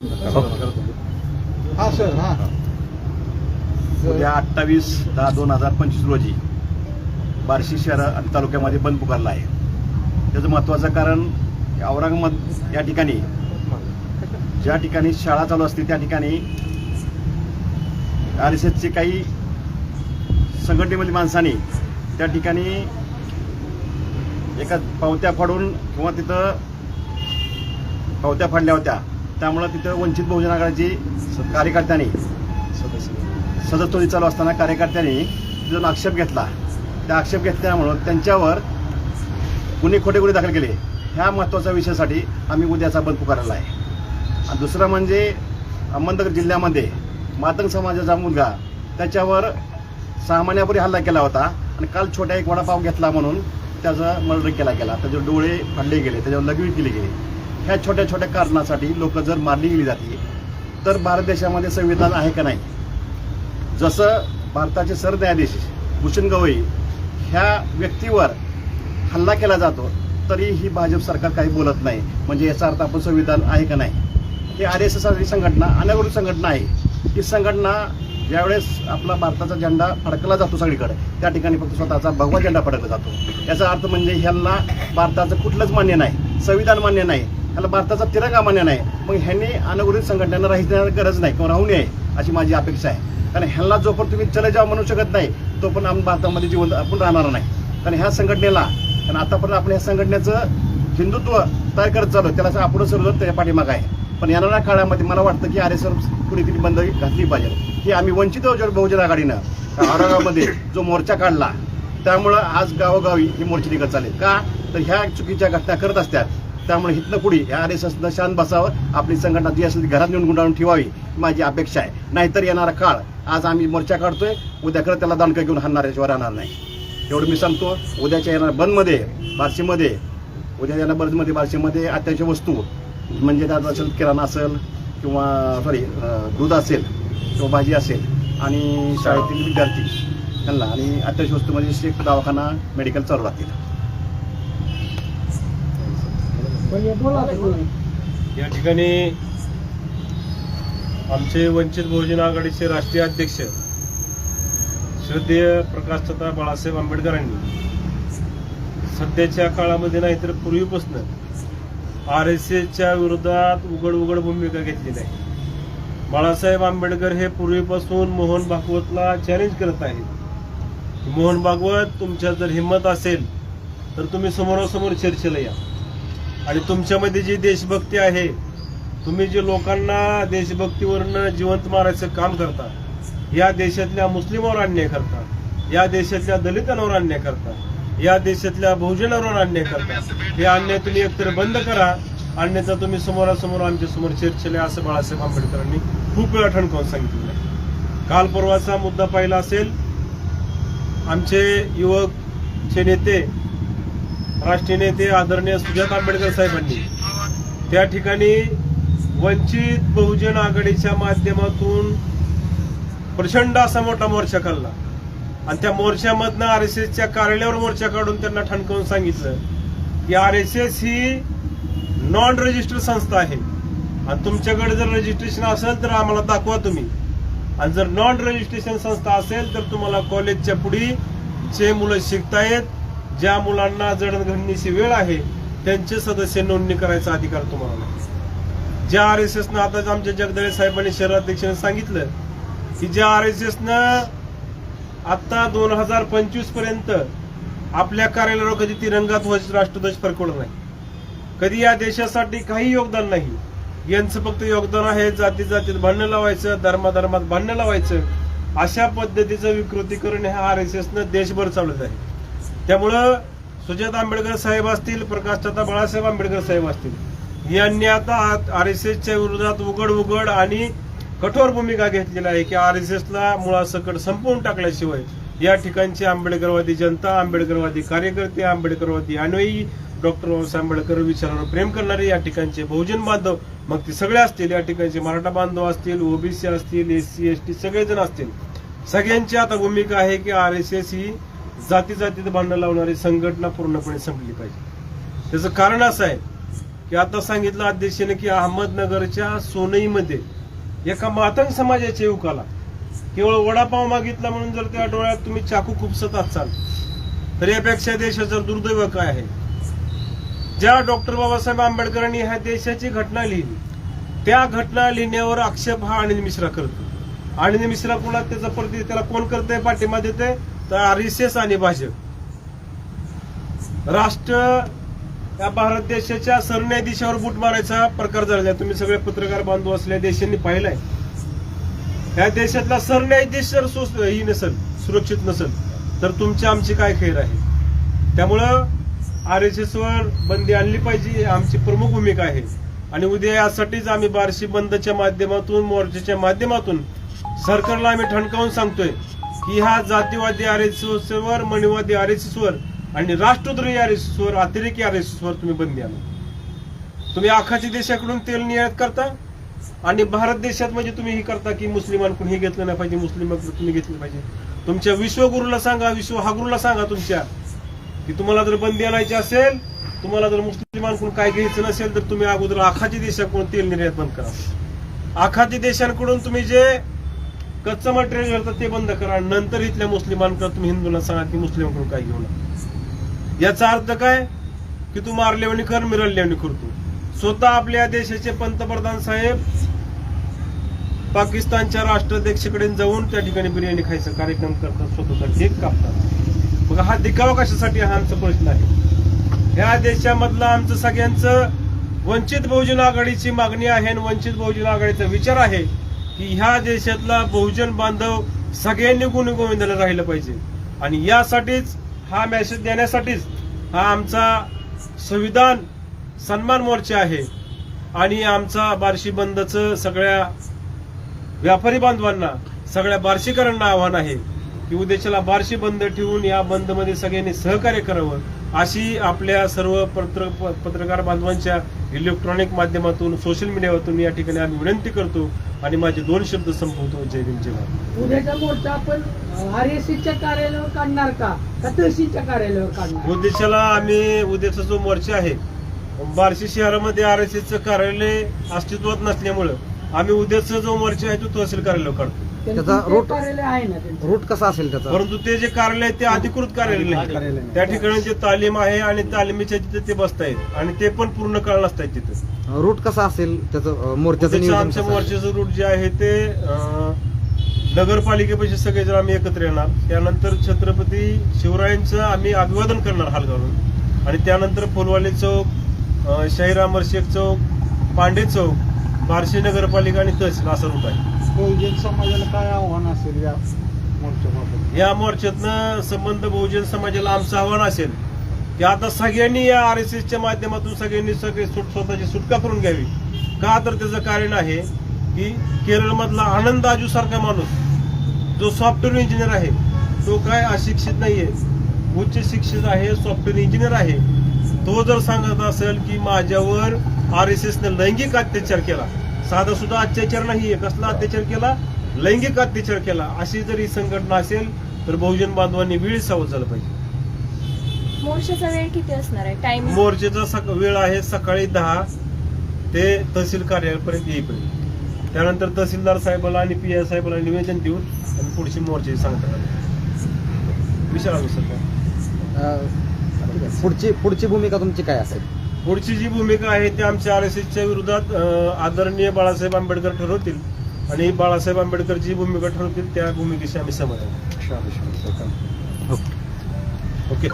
हा सर हा. उद्या अठ्ठावीस दहा दोन हजार पंचवीस रोजी बार्शी शहर आणि तालुक्यामध्ये बंद पुकारला आहे. त्याचं महत्त्वाचं कारण औरंगाबाद या ठिकाणी ज्या ठिकाणी शाळा चालू असते त्या ठिकाणी आर एस एसचे काही संघटनेमधील माणसांनी त्या ठिकाणी एका पावत्या फाडून किंवा तिथं पावत्या फाडल्या होत्या. त्यामुळं तिथं वंचित बहुजन आघाडीची कार्यकर्त्यांनी सदस्यत्व चालू असताना कार्यकर्त्यांनी तिथून आक्षेप घेतला. त्या आक्षेप घेतल्यामुळं त्यांच्यावर गुन्हे खोटे गुन्हे दाखल केले. ह्या महत्त्वाच्या विषयासाठी आम्ही उद्याचा बंद पुकारलेला आहे. आणि दुसरं म्हणजे अहमदनगर जिल्ह्यामध्ये मातंग समाजाचा मुलगा त्याच्यावर सामान्यापुरी हल्ला केला होता आणि काल छोटा एक वडापाव घेतला म्हणून त्याचा मर्डर केला गेला. त्याचे डोळे फाडले गेले त्याच्यावर लगवी केली गेली. ह्या छोट्या छोट्या कारणासाठी लोक जर मारली गेली जाते तर भारत देशामध्ये संविधान आहे का नाही? जसं भारताचे सरन्यायाधीश भूषण गवई ह्या व्यक्तीवर हल्ला केला जातो तरी ही भाजप सरकार काही बोलत नाही. म्हणजे याचा अर्थ आपण संविधान आहे का नाही? ही आर एस एस ही संघटना अनावृत संघटना आहे. ही संघटना ज्यावेळेस आपला भारताचा झेंडा फडकला जातो सगळीकडे त्या ठिकाणी फक्त स्वतःचा भगवा झेंडा फडकला जातो. याचा अर्थ म्हणजे ह्यांना भारताचं कुठलंच मान्य नाही संविधान मान्य नाही. ह्याला भारताचा तिरंगा मान्य नाही. मग ह्यांनी अनवृत्त संघटनांना राहण्याची गरज नाही किंवा राहू नये अशी माझी अपेक्षा आहे. कारण ह्यांना जोपर्यंत तुम्ही चले जाव म्हणू शकत नाही तो पण आपण भारतामध्ये जीवन आपण राहणार नाही. कारण ह्या संघटनेला कारण आतापर्यंत आपण ह्या संघटनेचं हिंदुत्व तयार करत चालू त्याला आपण सर्व त्याच्या पाठीमाग आहे. पण येणाऱ्या काळामध्ये मला वाटतं की आर एस कुणीतरी बंद घातली पाहिजे. की आम्ही वंचित बहुजन बहुजन आघाडीनं औरंगाबादमध्ये जो मोर्चा काढला त्यामुळं आज गावोगावी ही मोर्चे निघत चालेल. का? तर ह्या चुकीच्या घटना करत असतात. त्यामुळे हितनं पुढे या आर एस एसनं शांत बसावं. आपली संघटना जी असेल ती घरात नेऊन गुंडाळून ठेवावी ही माझी अपेक्षा आहे. नाहीतर येणारा काळ आज आम्ही मोर्चा काढतोय उद्या खरं त्याला दांडकं घेऊन हाणणार याशिवाय राहणार नाही. एवढं मी सांगतो उद्याच्या येणार बंदमध्ये बार्शीमध्ये उद्या येणार बंदमध्ये बार्शीमध्ये अत्यावश्यक वस्तू म्हणजे त्यात असेल किराणा असेल किंवा सॉरी दूध असेल किंवा भाजी असेल आणि शाळेतील विद्यार्थी त्यांना आणि अत्यावश्यक वस्तू म्हणजे शेख दवाखाना मेडिकल चालू राहतील. या ठिकाणी आमचे वंचित बहुजन आघाडीचे राष्ट्रीय अध्यक्ष श्रद्धेय प्रकाशचंद्र बाळासाहेब आंबेडकरांनी सध्याच्या काळामध्ये नाही तर पूर्वीपासून आर एस एसच्या विरोधात उघड उघड भूमिका घेतली नाही. बाळासाहेब आंबेडकर हे पूर्वीपासून मोहन भागवतला चॅलेंज करत आहेत. मोहन भागवत तुमच्या जर हिंमत असेल तर तुम्ही समोरासमोर चर्चेला या. आणि तुमच्यामध्ये जी देशभक्ती आहे तुम्ही जे लोकांना देशभक्तीवरनं जिवंत मारायचं काम करता या देशातल्या मुस्लिमावर अन्याय करता या देशातल्या दलितांवर अन्याय करता या देशातल्या बहुजनावर अन्याय करता हे अन्याय तुम्ही एकतर बंद करा आणण्याचा तुम्ही समोरासमोर आमच्यासमोर चर्चेला असं बाळासाहेब आंबेडकरांनी खूप वेळा ठणकावून सांगितलेलं काल परवाचा मुद्दा पाहिला असेल आमचे युवकचे नेते राष्ट्रीय नेते आदरणीय सुजात आंबेडकर साहेबांनी त्या ठिकाणी वंचित बहुजन आघाडीच्या माध्यमातून प्रचंड असा मोठा मोर्चा काढला. आणि त्या मोर्चामधनं आर एस एसच्या कार्यालयावर मोर्चा काढून त्यांना ठणकावून सांगितलं की आर एस एस ही नॉन रजिस्टर्ड संस्था आहे. आणि तुमच्याकडे जर रजिस्ट्रेशन असेल तर आम्हाला दाखवा तुम्ही. आणि जर नॉन रजिस्ट्रेशन संस्था असेल तर तुम्हाला कॉलेजच्या पुढे जे मुलं शिकतायत ज्या मुलांना जडणघडणीची वेळ आहे त्यांचे सदस्य नोंदणी करायचा अधिकार तुम्हाला नाही. ज्या आर एस एसनं आताच आमच्या जगदळे साहेबांनी शहराध्यक्षांनी सांगितलं की ज्या आर एस एसनं आता दोन हजार पंचवीसपर्यंत आपल्या कार्यालयावर कधी तिरंगा ध्वज राष्ट्रध्वज फरकवला नाही. कधी या देशासाठी काही योगदान नाही. यांचं फक्त योगदान आहे जाती जातीत भांडणं लावायचं धर्माधर्मात भांडणं लावायचं. अशा पद्धतीचं विकृतीकरण ह्या आर एस एसनं देशभर चालत आहे. त्यामुळं सुजात आंबेडकर साहेब असतील प्रकाशदाता बाळासाहेब आंबेडकर साहेब असतील यांनी आता आर एस एसच्या विरोधात उघड उघड आणि कठोर भूमिका घेतलेली आहे की आर एस एसला मुळासकट संपवून टाकल्याशिवाय या ठिकाणची आंबेडकरवादी जनता आंबेडकरवादी कार्यकर्ते आंबेडकरवादी अन्वयी डॉक्टर बाबासाहेब आंबेडकर विचारावर प्रेम करणारे या ठिकाणचे बहुजन बांधव मग ते सगळे असतील या ठिकाणचे मराठा बांधव असतील ओबीसी असतील एस सी एस टी सगळेजण असतील. सगळ्यांची आता भूमिका आहे की आर एस एस ही जाती जातीत भांडणं लावणारी संघटना पूर्णपणे संपली पाहिजे. त्याचं कारण असं आहे की आता सांगितलं अध्यक्षाने की अहमदनगरच्या सोनईमध्ये एका मातंग समाजाच्या युवकाला केवळ वडापाव मागितला म्हणून जर त्या डोळ्यात तुम्ही चाकू खुपसत असाल तर यापेक्षा देशाचं दुर्दैव काय आहे? ज्या डॉक्टर बाबासाहेब आंबेडकरांनी ह्या देशाची घटना लिहिली त्या घटना लिहिण्यावर आक्षेप हा अनिल मिश्रा करतो. अनिल मिश्रा कोणा त्याचा प्रति त्याला कोण करतंय? पाठिंबा देते तर आर एस एस आणि भाजप. राष्ट्र या भारत देशाच्या सरन्यायाधीशावर बूट मारायचा प्रकार झालेला आहे. तुम्ही सगळे पत्रकार बांधव असल्या देशांनी पाहिलाय. या देशातला सरन्यायाधीश जर ही नसेल सुरक्षित नसेल तर तुमची आमची काय खैर आहे? त्यामुळं आर एस एस वर बंदी आणली पाहिजे आमची प्रमुख भूमिका आहे. आणि उद्या यासाठीच आम्ही बार्शी बंदच्या माध्यमातून मोर्चाच्या माध्यमातून सरकारला आम्ही ठणकावून सांगतोय की हा जातीवादी आर एस वर मणिवादी आर एस वर आणि राष्ट्रद्रोही आर एस वर अतिरेकी आर एस वर तुम्ही बंदी आणा तुम्ही आखाती देशाकडून तेल निर्यात करता आणि भारत देशात म्हणजे तुम्ही हे करता की मुस्लिमांकडून हे घेतलं नाही पाहिजे मुस्लिम तुम्ही घेतलं पाहिजे. तुमच्या विश्वगुरूला सांगा विश्व हागुरूला सांगा तुमच्या की तुम्हाला जर बंदी आणायची असेल तुम्हाला जर मुस्लिमांकडून काय घ्यायचं नसेल तर तुम्ही अगोदर आखाती देशाकडून तेल निर्यात बंद करा. आखाती देशांकडून तुम्ही जे कच्चं मटेरियल घालता ते बंद करा. नंतर इथल्या मुस्लिमांकडे तुम्ही हिंदूंना सांगा की मुस्लिमांकडून काय घेऊ नका याचा अर्थ काय? की तू मारले आणि कर मिरळल्यावणी करतो स्वतः आपल्या देशाचे पंतप्रधान साहेब पाकिस्तानच्या राष्ट्राध्यक्षकडे जाऊन त्या ठिकाणी बिर्याणी खायचा कार्यक्रम करतात स्वतःचा केक कापतात. मग हा दिखावा कशासाठी? हा आमचा प्रश्न आहे. या देशामधला आमचं सगळ्यांचं वंचित बहुजन आघाडीची मागणी आहे आणि वंचित बहुजन आघाडीचा विचार आहे. की ह्या देशातला बहुजन बांधव सगळ्यांनी गुणगोविंदाला राहिलं पाहिजे. आणि यासाठीच हा मेसेज देण्यासाठीच हा आमचा संविधान सन्मान मोर्चा आहे. आणि आमचा बार्शी बंदचं सगळ्या व्यापारी बांधवांना सगळ्या बार्शीकरांना आव्हान आहे की उद्याच्याला बार्शी बंद ठेवून या बंदमध्ये सगळ्यांनी सहकार्य करावं अशी आपल्या सर्व पत्र पत्रकार बांधवांच्या इलेक्ट्रॉनिक माध्यमातून सोशल मीडियावरून या ठिकाणी आम्ही विनंती करतो. आणि माझे दोन शब्द संपवतो जय भीम जय भारत. उद्याचा मोर्चा आपण आर एस च्या कार्यालयावर काढणार का? तहसीलच्या कार्यालयावर काढणार? उद्देशाला आम्ही उद्याचा जो मोर्चा आहे बार्शी शहरामध्ये आर एस एसचं कार्यालय अस्तित्वात नसल्यामुळं आम्ही उद्याचा जो मोर्चा आहे तो तहसील कार्यालय काढतो. त्यांचं रूट- कार्यालय आहे ना त्यांचं. रूट कसा असेल त्याचा? परंतु ते जे कार्यालय आहे ते अधिकृत कार्यालय कार्यालय नाही. नाही. त्या ठिकाणी जे तालीम आहे आणि तालिमीच्या तिथे ते बसतायत. आणि ते पण पूर्ण काळ नसतायत तिथे. रूट कसा असेल त्याचं अं, मोर्चाचं त्याचं नियोजन आमच्या कसं? मोर्चाचं रूट जे आहे ते अं, नगरपालिकेपाशी सगळेजण आम्ही एकत्र येणार. त्यानंतर छत्रपती शिवरायांचं आम्ही अभिवादन करणार हाल घालून. आणि त्यानंतर फुलवाले चौक अं, शाहीरामर शेख चौक पांडे चौक बार्शी नगरपालिका आणि तहसील असा रूट आहे. बहुजन समाजाला काय आव्हान असेल या मोर्चाबाबत? या मोर्चातनं संबंध बहुजन समाजाला आमचं आव्हान असेल. की आता सगळ्यांनी या आर एस एसच्या माध्यमातून सगळ्यांनी सगळी सुट स्वतःची सुटका करून घ्यावी. का तर त्याचं कारण आहे की केरळमधला आनंद आजू सारखा माणूस जो सॉफ्टवेअर इंजिनियर आहे तो काय अशिक्षित नाहीये. उच्च शिक्षित आहे सॉफ्टवेअर इंजिनियर आहे. तो जर सांगत असेल की माझ्यावर आर एस एसने लैंगिक अत्याचार केला साधा सुद्धा अत्याचार नाहीये कसला अत्याचार केला? लैंगिक अत्याचार केला. अशी जर ही संघटना असेल तर बहुजन बांधवांनी वेळ सावध झालं पाहिजे. मोर्चाचा वेळ किती असणार आहे? टाइम मोर्चेचा सक- वेळ आहे सकाळी दहा ते तहसील कार्यालयापर्यंत येईपर्यंत. त्यानंतर तहसीलदार साहेबाला आणि पी आय साहेबाला निवेदन देऊन आणि पुढची मोर्चे सांगतात. विचारा. पुढची पुढची भूमिका तुमची काय असेल? पुढची जी भूमिका आहे ती आमच्या आर एस एसच्या विरोधात आदरणीय बाळासाहेब आंबेडकर ठरवतील. आणि बाळासाहेब आंबेडकर जी भूमिका ठरवतील त्या भूमिकेशी आम्ही समज आहे ओके.